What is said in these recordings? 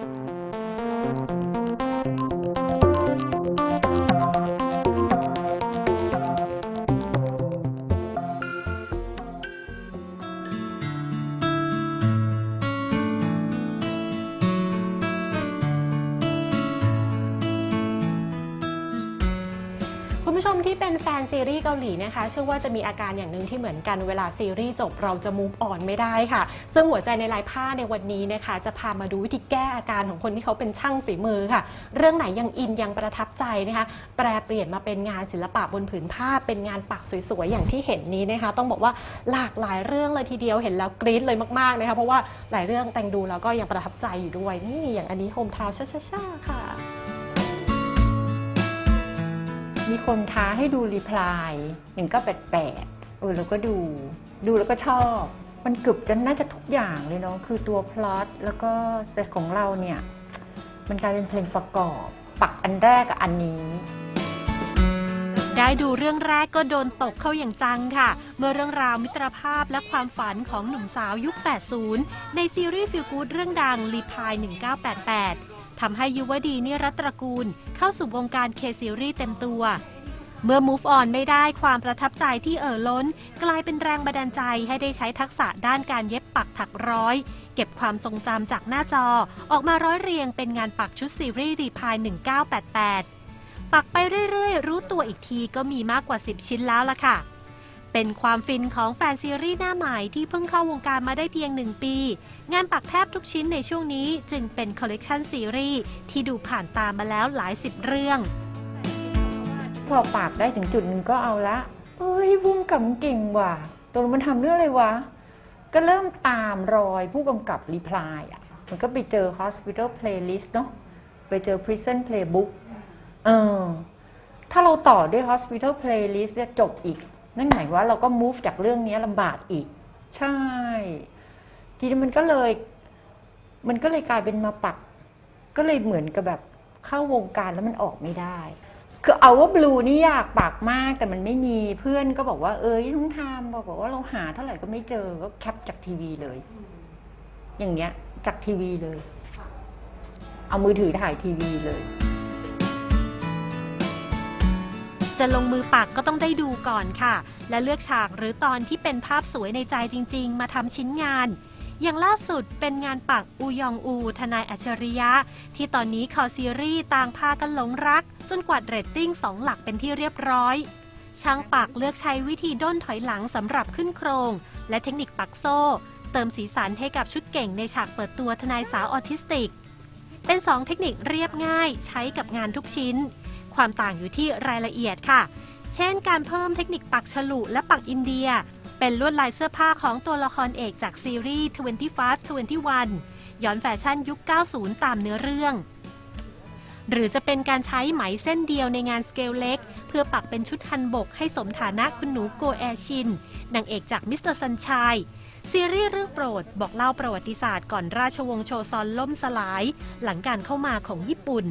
คุ ผู้ชมที่เป็นแฟนซีรีส์เกาหลีนะคะเชื่อว่าจะมีอาการอย่างหนึ่งที่เหมือนกันเวลาซีรีส์จบเราจะ move on ไม่ได้ค่ะ ซึ่งหัวใจในลายผ้าในวันนี้นะคะ จะพามาดูวิธีแก้อาการของคนที่เขาเป็นช่างฝีมือค่ะ เรื่องไหนยังอินยังประทับใจนะคะ แปลเปลี่ยนมาเป็นงานศิลปะบนผืนผ้า เป็นงานปักสวยๆอย่างที่เห็นนี้นะคะ ต้องบอกว่าหลากหลายเรื่องเลยทีเดียวเห็นแล้วกรี๊ดเลยมากๆนะคะเพราะว่าหลายเรื่องแต่งดูแล้วก็ยังประทับใจอยู่ด้วยนี่อย่างอันนี้โฮมทาวช่าๆค่ะ มีคนท้าให้ดูรีプライอย่างก็แปลกๆเออเราก็ดู ดูแล้วก็ชอบ มันเกือบจะน่าจะทุกอย่างเลยเนาะ คือตัวพล็อตแล้วก็เซตของเราเนี่ย มันกลายเป็นเพลงประกอบ ปักอันแรกกับอันนี้ ได้ดูเรื่องแรกก็โดนตกเข้าอย่างจังค่ะ เมื่อเรื่องราวมิตรภาพและความฝันของหนุ่มสาวยุค 80 ในซีรีส์ฟิลกูดเรื่องดังรีพาย 1988 ทำให้ยุวดีนิรัตตระกูล เข้าสู่วงการเคซีรีส์เต็มตัว เมื่อ move on ไม่ได้ความประทับใจที่เอ่อล้น กลายเป็นแรงบันดาลใจให้ได้ใช้ทักษะด้านการเย็บปักถักร้อย เก็บความทรงจำจากหน้าจอ ออกมาร้อยเรียงเป็นงานปักชุดซีรีส์รีพาย 1988 ปักไปเรื่อยๆ รู้ตัวอีกทีก็มีมากกว่า 10 ชิ้นแล้วล่ะค่ะ เป็นความฟินของแฟนซีรีส์หน้าใหม่ที่เพิ่งเข้าวงการมาได้เพียงหนึ่งปี งานปักแทบทุกชิ้นในช่วงนี้จึงเป็นคอลเลกชันซีรีส์ที่ดูผ่านตามาแล้วหลายสิบเรื่อง พอปากได้ถึงจุดหนึ่งก็เอาละเอ้ยพุ่มกับเก่งว่ะตัวมันทำเรื่องอะไรวะ ก็เริ่มตามรอยผู้กำกับรีพลายอะ มันก็ไปเจอ Hospital Playlist เนาะไปเจอ Prison Playbook เออถ้าเราต่อด้วย Hospital Playlist เนี่ยจบอีก นั่นหมายว่าเราก็ move จากเรื่องนี้ลำบากอีก ใช่ ทีนี้มันก็เลย มันก็เลยกลายเป็นมาปัก ก็เลยเหมือนกับแบบเข้าวงการแล้วมันออกไม่ได้ คือเอาว่าบลูนี่อยากปากมากแต่มันไม่มีเพื่อนก็บอกว่า เอ้ยต้องทำบอกว่าเราหาเท่าไหร่ก็ไม่เจอก็แคปจากทีวีเลย อย่างเงี้ย จากทีวีเลย เอามือถือถ่ายทีวีเลย จะลงมือปักก็ต้องได้ดูก่อนค่ะ และเลือกฉากหรือตอนที่เป็นภาพสวยในใจจริง ๆ มาทำชิ้นงาน อย่างล่าสุดเป็นงานปักอูยองอู ทนายอัจฉริยะ ที่ตอนนี้คอซีรีส์ต่างพากันหลงรัก จนกวาดเรตติ้งสองหลักเป็นที่เรียบร้อยช่างปักเลือกใช้วิธีด้นถอยหลังสำหรับขึ้นโครง และเทคนิคปักโซ่ เติมสีสันให้กับชุดเก่งในฉากเปิดตัวทนายสาวออทิสติก เป็นสองเทคนิคเรียบง่ายใช้กับงานทุกชิ้น ความต่างอยู่ที่รายละเอียดค่ะ เช่น การเพิ่มเทคนิคปักฉลุและปักอินเดีย เป็นลวดลายเสื้อผ้าของตัวละครเอกจากซีรีส์ 25 21 ย้อนแฟชั่นยุค 90 ตามเนื้อเรื่องหรือจะเป็นการใช้ไหมเส้นเดียวในงานสเกลเล็ก เพื่อปักเป็นชุดฮันบกให้สมฐานะคุณหนูโกแอชินนางเอกจากมิสเตอร์ซันชัยซีรีส์เรื่องโปรดบอกเล่าประวัติศาสตร์ก่อนราชวงศ์โชซอนล่มสลาย หลังการเข้ามาของญี่ปุ่น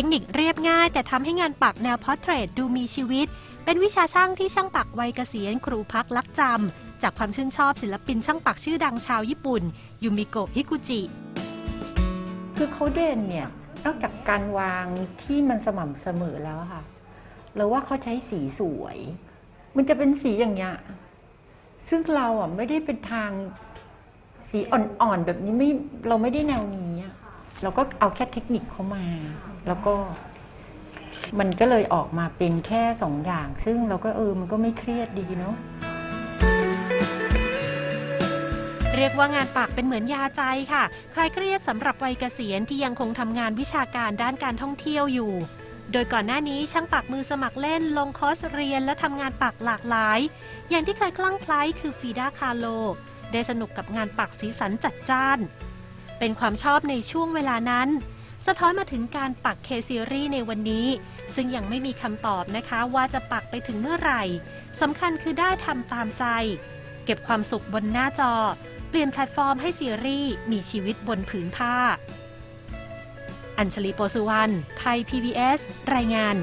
ทคนิคเรียบง่ายแต่ทำให้งานปักแนวพอร์เทรตดูมีชีวิต เป็นวิชาช่างที่ช่างปักวัยเกษียณครูพักลักจำ จากความชื่นชอบศิลปินช่างปักชื่อดังชาวญี่ปุ่น ยูมิโกะฮิกุจิ คือเขาเด่นเนี่ยนอกจากการวางที่มันสม่ำเสมอแล้วค่ะเราว่าเขาใช้สีสวย มันจะเป็นสีอย่างเงี้ยซึ่งเราอะไม่ได้เป็นทางสีอ่อนๆแบบนี้ไม่เราไม่ได้แนวนี้ เราก็เอาแค่เทคนิคเขามา แล้วก็ มันก็เลยออกมาเป็นแค่สองอย่าง ซึ่งเราก็เออมันก็ไม่เครียดดีเนาะเรียกว่างานปักเป็นเหมือนยาใจค่ะ คลายเครียดสำหรับวัยเกษียณที่ยังคงทำงานวิชาการด้านการท่องเที่ยวอยู่ โดยก่อนหน้านี้ช่างปักมือสมัครเล่นลงคอร์สเรียนและทำงานปักหลากหลาย อย่างที่เคยคลั่งไคล้คือฟีดาคาโล ได้สนุกกับงานปักสีสันจัดจ้าน เป็นความชอบในช่วงเวลานั้น สะท้อนมาถึงการปักเคซีรีในวันนี้ ซึ่งยังไม่มีคำตอบนะคะว่าจะปักไปถึงเมื่อไหร่สำคัญคือได้ทำตามใจ เก็บความสุขบนหน้าจอ เปลี่ยนแพลตฟอร์มให้ซีรีส์มีชีวิตบนผืนผ้า อัญชลีโปสุวรรณไทย PBS รายงาน